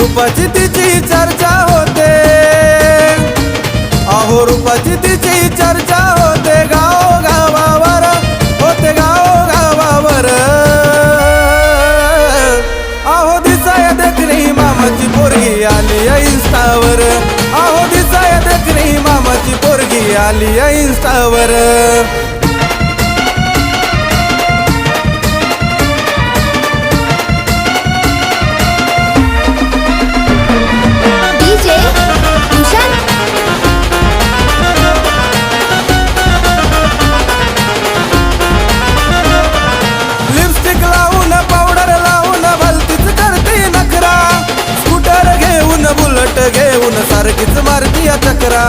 रूपाची तिची चर्चा होते. अहो रूपाची तिची चर्चा होते. गाव गावावर होते गाव गावावर अहो दिसाय देखणी मामाची पोरगी आली या इन्स्टावर. अहो दिसाय देखणी मामाची पोरगी आली या इन्स्टावर. सारखीच मारती या चक्रा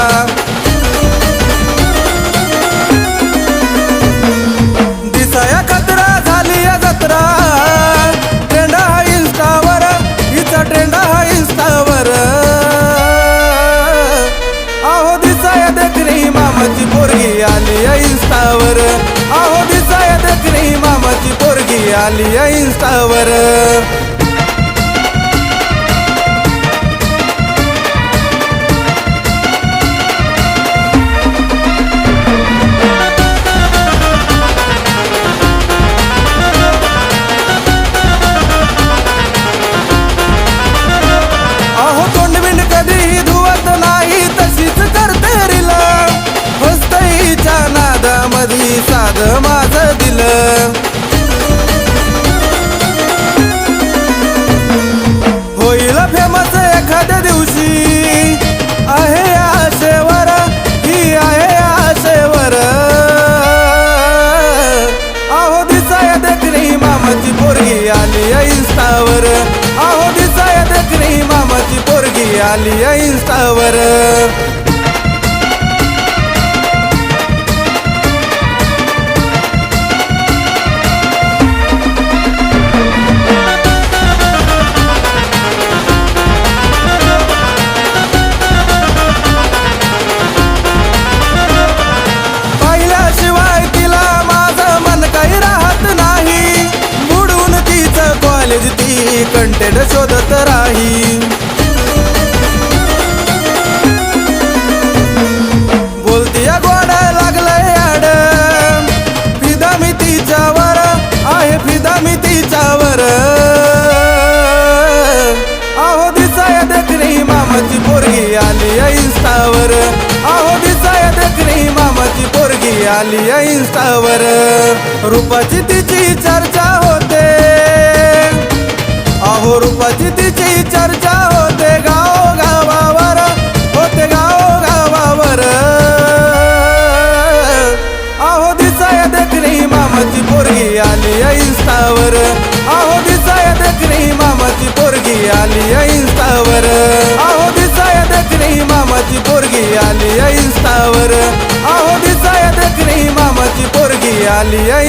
दिसाया खतरा झाली या जत्रा. ट्रेंड हा इन्स्टावर हिचा ट्रेंड हा इन्स्टावर आहो दिसाया देखणी मामाची पोरगी आली या इन्स्टावर आहो दिसाया देखणी मामाची पोरगी आली या इन्स्टावर नादामधी माझ माझं दिलं. होईल फेमस एखाद्या दिवशी. आहे आशेवर ही आहे आशेवर. अहो दिसाय देखणी मामाची पोरगी आली इंस्टावर आहो अहो दिसाय देखणी मामाची पोरगी आली इंस्टावर कॉलेज ती कंटेंट शोधत राही. बोलती या गोड लागलंय आड. फिदा मी तिच्यावर आहे फिदा मी तिच्यावर. अहो दिसाय देखणी मामाची पोरगी आली या इन्स्टावर. अहो दिसाय देखणी मामाची पोरगी आली या इन्स्टावर. रूपाची तिची चर्चा होते तिची चर्चा होते गाव गावावर होते गाव गावावर आहो दिसाय देखणी मामाची पोरगी आली या आहो दिसाय देखणी मामाची पोरगी आली या आहो दिसाय देखणी मामाची पोरगी आली या आहो दिसाय देखणी मामाची पोरगी आली या